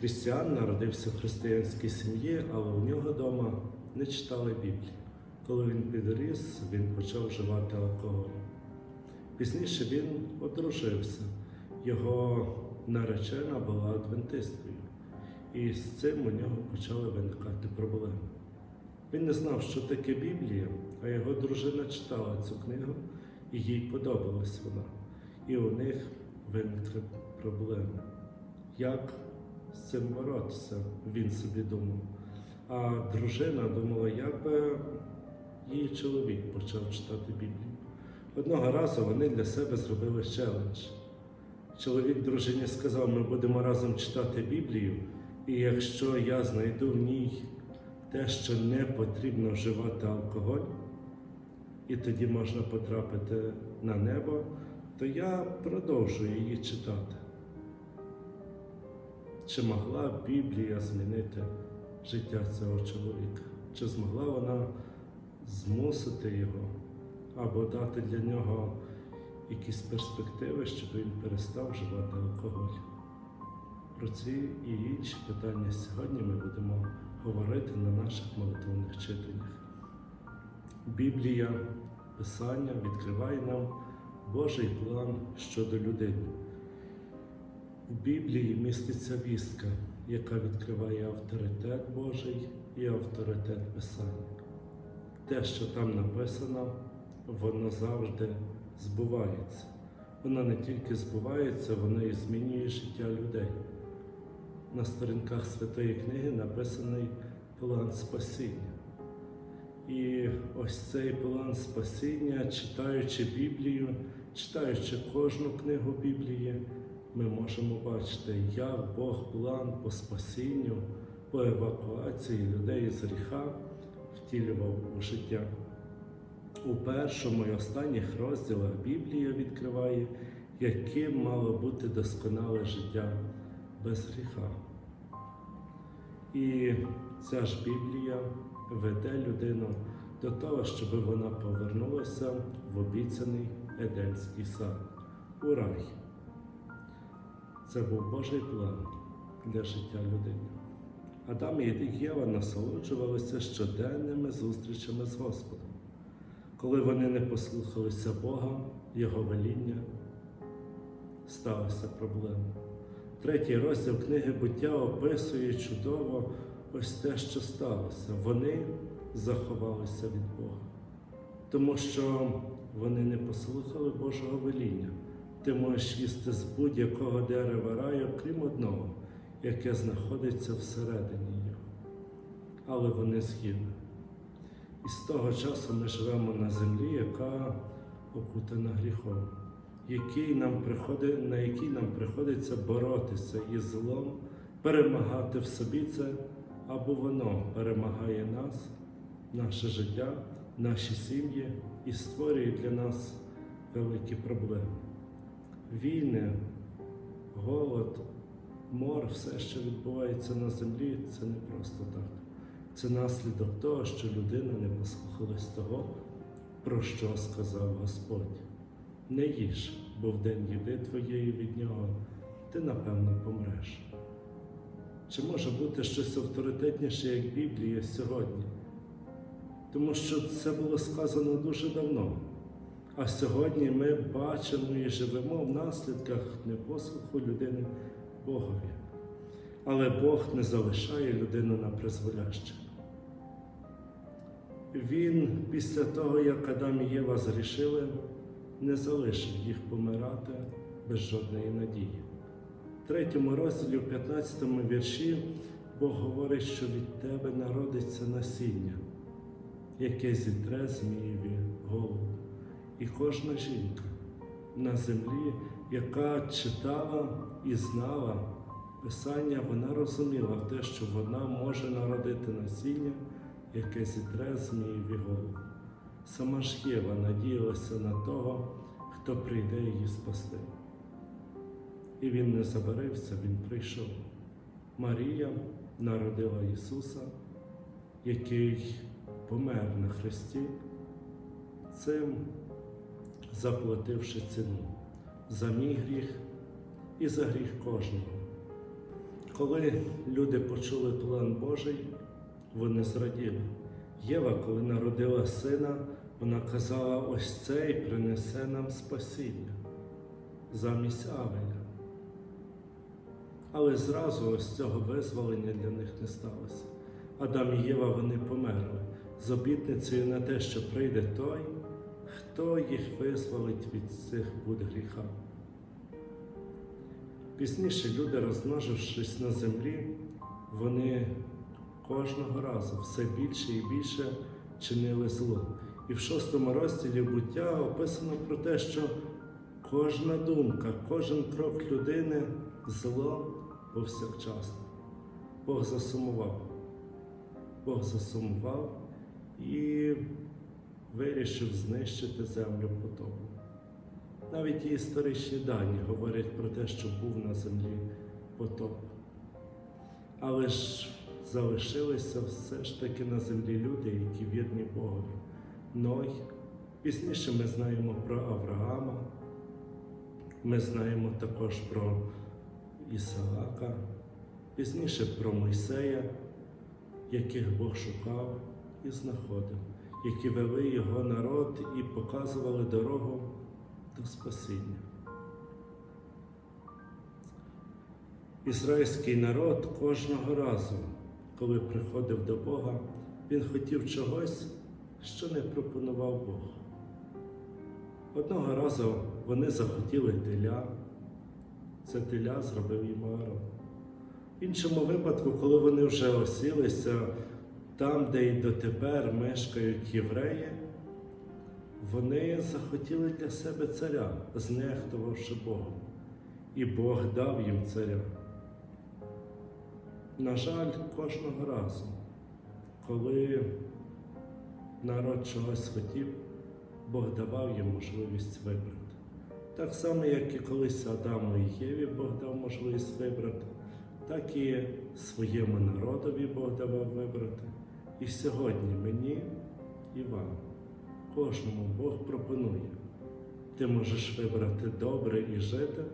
Крістіан народився в християнській сім'ї, але у нього вдома не читали Біблію. Коли він підріс, він почав вживати алкоголь. Пізніше він одружився. Його наречена була адвентисткою, і з цим у нього почали виникати проблеми. Він не знав, що таке Біблія, а його дружина читала цю книгу, і їй подобалась вона. І у них виникли проблеми. Як з цим боротися, він собі думав. А дружина думала, як би її чоловік почав читати Біблію. Одного разу вони для себе зробили челендж. Чоловік дружині сказав, ми будемо разом читати Біблію, і якщо я знайду в ній те, що не потрібно вживати алкоголь, і тоді можна потрапити на небо, то я продовжу її читати. Чи могла Біблія змінити життя цього чоловіка? Чи змогла вона змусити його або дати для нього якісь перспективи, щоб він перестав вживати алкоголь? Про ці і інші питання сьогодні ми будемо говорити на наших молитовних читаннях. Біблія, Писання відкриває нам Божий план щодо людини. В Біблії міститься вістка, яка відкриває авторитет Божий і авторитет Писання. Те, що там написано, воно завжди збувається. Воно не тільки збувається, воно і змінює життя людей. На сторінках Святої книги написаний план спасіння. І ось цей план спасіння, читаючи Біблію, читаючи кожну книгу Біблії, ми можемо бачити, як Бог план по спасінню, по евакуації людей з гріха втілював у життя. У першому і останніх розділах Біблія відкриває, яким мало бути досконале життя без гріха. І ця ж Біблія веде людину до того, щоб вона повернулася в обіцяний Едемський сад у рай. Це був Божий план для життя людини. Адам і Єва насолоджувалися щоденними зустрічами з Господом. Коли вони не послухалися Бога, Його веління, сталася проблема. Третій розділ книги буття описує чудово ось те, що сталося. Вони заховалися від Бога, тому що вони не послухали Божого веління. Ти можеш їсти з будь-якого дерева раю, крім одного, яке знаходиться всередині його. Але вони з'їли. І з того часу ми живемо на землі, яка окутана гріхом, який нам приходить, на якій нам приходиться боротися із злом, перемагати в собі це, або воно перемагає нас, наше життя, наші сім'ї і створює для нас великі проблеми. Війни, голод, мор, все, що відбувається на землі, це не просто так. Це наслідок того, що людина не послухалась того, про що сказав Господь. Не їж, бо в день їди твоєї від нього ти напевно помреш. Чи може бути щось авторитетніше, як Біблія сьогодні? Тому що це було сказано дуже давно. А сьогодні ми бачимо і живемо в наслідках непослуху людини Богові. Але Бог не залишає людину на призволяще. Він після того, як Адам і Єва зрішили, не залишив їх помирати без жодної надії. В третьому розділі, в 15 вірші, Бог говорить, що від тебе народиться насіння, яке зітре Змієві голову. І кожна жінка на землі, яка читала і знала Писання, вона розуміла те, що вона може народити насіння, яке зітре Змієві голову. Сама ж Єва надіялася на того, хто прийде її спасти. І він не забарився, він прийшов. Марія народила Ісуса, який помер на Христі, цим заплативши ціну за мій гріх і за гріх кожного. коли люди почули план Божий, вони зраділи. Єва, коли народила сина, вона казала, ось цей принесе нам спасіння замість Авеля. Але зразу ось цього визволення для них не сталося. Адам і Єва вони померли з обітницею на те, що прийде той, хто їх визволить від цих буд гріха. Пізніше люди, розмножившись на землі, вони кожного разу все більше і більше чинили зло. І в шостому розділі буття описано про те, що кожна думка, кожен крок людини зло повсякчасно. Бог засумував. Бог засумував і вирішив знищити землю потопом. Навіть і історичні дані говорять про те, що був на землі потоп. Але ж залишилися все ж таки на землі люди, які вірні Богові. Ной. Пізніше ми знаємо про Авраама, ми знаємо також про Ісаака, пізніше про Мойсея, яких Бог шукав і знаходив, які вели його народ і показували дорогу до спасіння. Ізраїльський народ кожного разу, коли приходив до Бога, він хотів чогось, що не пропонував Бог. Одного разу вони захотіли теля, це теля зробив їм Аарон. В іншому випадку, коли вони вже осілися там, де й дотепер мешкають євреї, вони захотіли для себе царя, знехтувавши Богом. І Бог дав їм царя. На жаль, кожного разу, коли народ чогось хотів, Бог давав їм можливість вибрати. Так само, як і колись Адаму і Єві Бог дав можливість вибрати, так і своєму народові Бог давав вибрати. І сьогодні мені і вам, кожному Бог пропонує. Ти можеш вибрати добре і жити,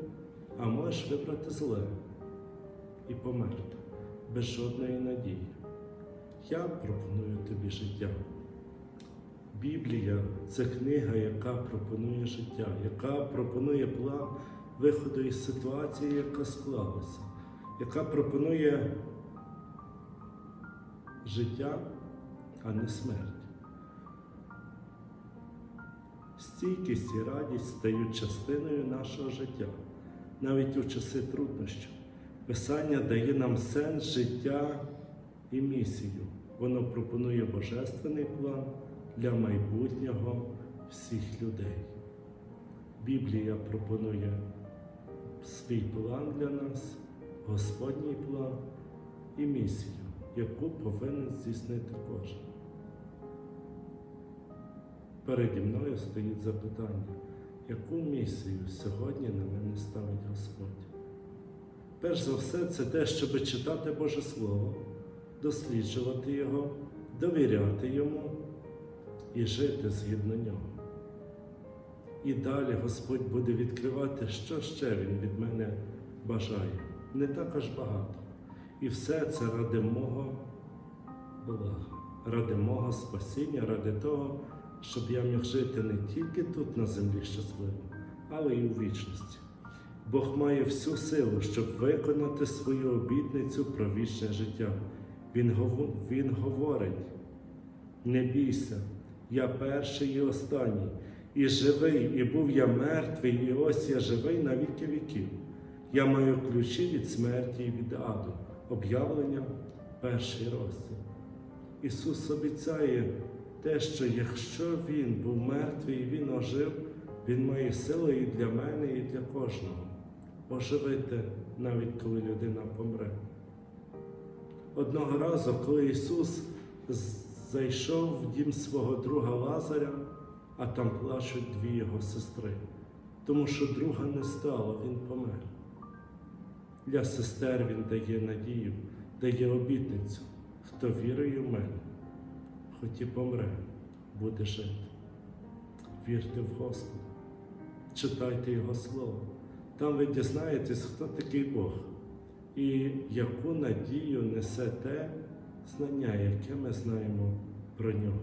а можеш вибрати зле і померти без жодної надії. Я пропоную тобі життя. Біблія це книга, яка пропонує життя, яка пропонує план виходу із ситуації, яка склалася, яка пропонує життя, а не смерть. Стійкість і радість стають частиною нашого життя, навіть у часи труднощів. Писання дає нам сенс життя і місію. Воно пропонує божественний план для майбутнього всіх людей. Біблія пропонує свій план для нас, Господній план і місію, яку повинен здійснити кожен. Переді мною стоїть запитання, яку місію сьогодні на мене ставить Господь? Перш за все, це те, щоб читати Боже Слово, досліджувати Його, довіряти Йому і жити згідно нього. І далі Господь буде відкривати, що ще Він від мене бажає. Не так аж багато. І все це ради мого блага, ради мого спасіння, ради того, щоб я міг жити не тільки тут на землі щасливо, але й у вічності. Бог має всю силу, щоб виконати свою обітницю про вічне життя. Він, гов... Він говорить: не бійся, я перший і останній, і живий, і був я мертвий, і ось я живий на віки віків. Я маю ключі від смерті і від аду, об'явлення перший розділ. Ісус обіцяє те, що якщо Він був мертвий і Він ожив, Він має силу і для мене, і для кожного оживити, навіть коли людина помре. Одного разу, коли Ісус зайшов в дім свого друга Лазаря, а там плачуть дві його сестри, тому що друга не стало, він помер. Для сестер він дає надію, дає обітницю, хто вірує в мене, хоч і помре, буде жити. Вірте в Господа, читайте Його Слово. Там ви дізнаєтесь, хто такий Бог, і яку надію несе те знання, яке ми знаємо про нього.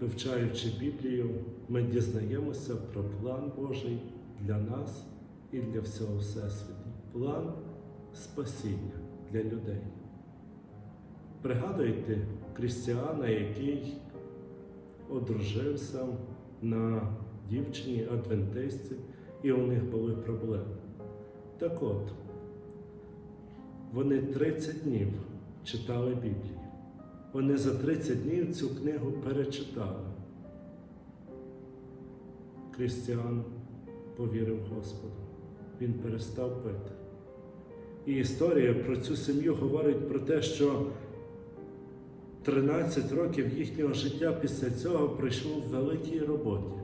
Вивчаючи Біблію, ми дізнаємося про план Божий для нас і для всього Всесвіту. План спасіння для людей. Пригадуйте Крістіана, який одружився на дівчині адвентистці, і у них були проблеми. Так от, вони 30 днів читали Біблію. Вони за 30 днів цю книгу перечитали. Крістіан повірив Господу. Він перестав пити. І історія про цю сім'ю говорить про те, що 13 років їхнього життя після цього пройшло в великій роботі.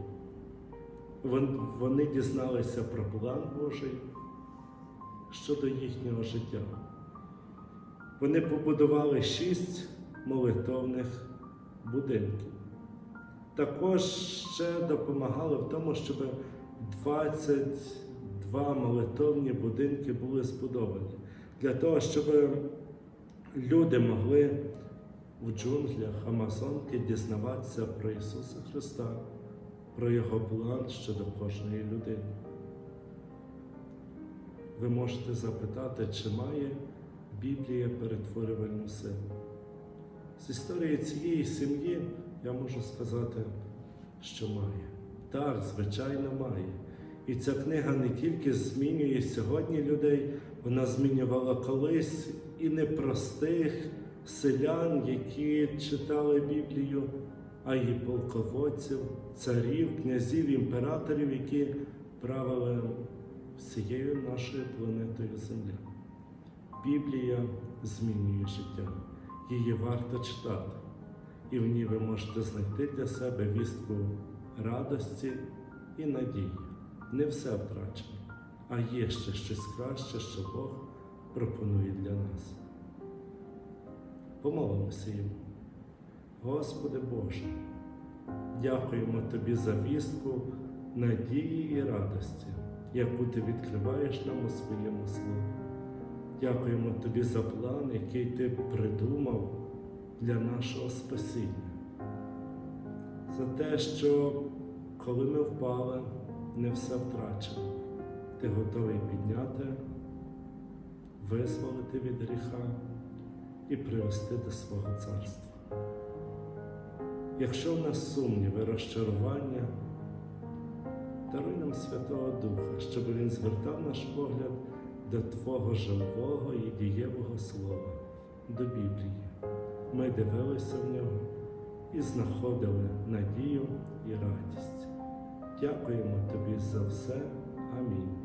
Вони дізналися про план Божий щодо їхнього життя. Вони побудували шість молитовних будинків. Також ще допомагали в тому, щоб 22 молитовні будинки були збудовані. Для того, щоб люди могли в джунглях Амазонки дізнаватися про Ісуса Христа, про Його план щодо кожної людини. Ви можете запитати, чи має Біблія перетворювальну силу. З історії цієї сім'ї я можу сказати, що має. Так, звичайно, має. І ця книга не тільки змінює сьогодні людей, вона змінювала колись і непростих селян, які читали Біблію, а й полководців, царів, князів, імператорів, які правили всією нашою планетою Земля. Біблія змінює життя, її варто читати, і в ній ви можете знайти для себе вістку радості і надії. Не все втрачено, а є ще щось краще, що Бог пропонує для нас. Помолимося йому. Господи Боже, дякуємо Тобі за вістку надії і радості, яку Ти відкриваєш нам у своєму слові. Дякуємо Тобі за план, який Ти придумав для нашого спасіння, за те, що коли ми впали, не все втрачено. Ти готовий підняти, визволити від гріха і привести до свого царства. Якщо в нас сумніви, розчарування, даруй нам Святого Духа, щоб Він звертав наш погляд до Твого живого і дієвого Слова, до Біблії. Ми дивилися в нього і знаходили надію і радість. Дякуємо Тобі за все. Амінь.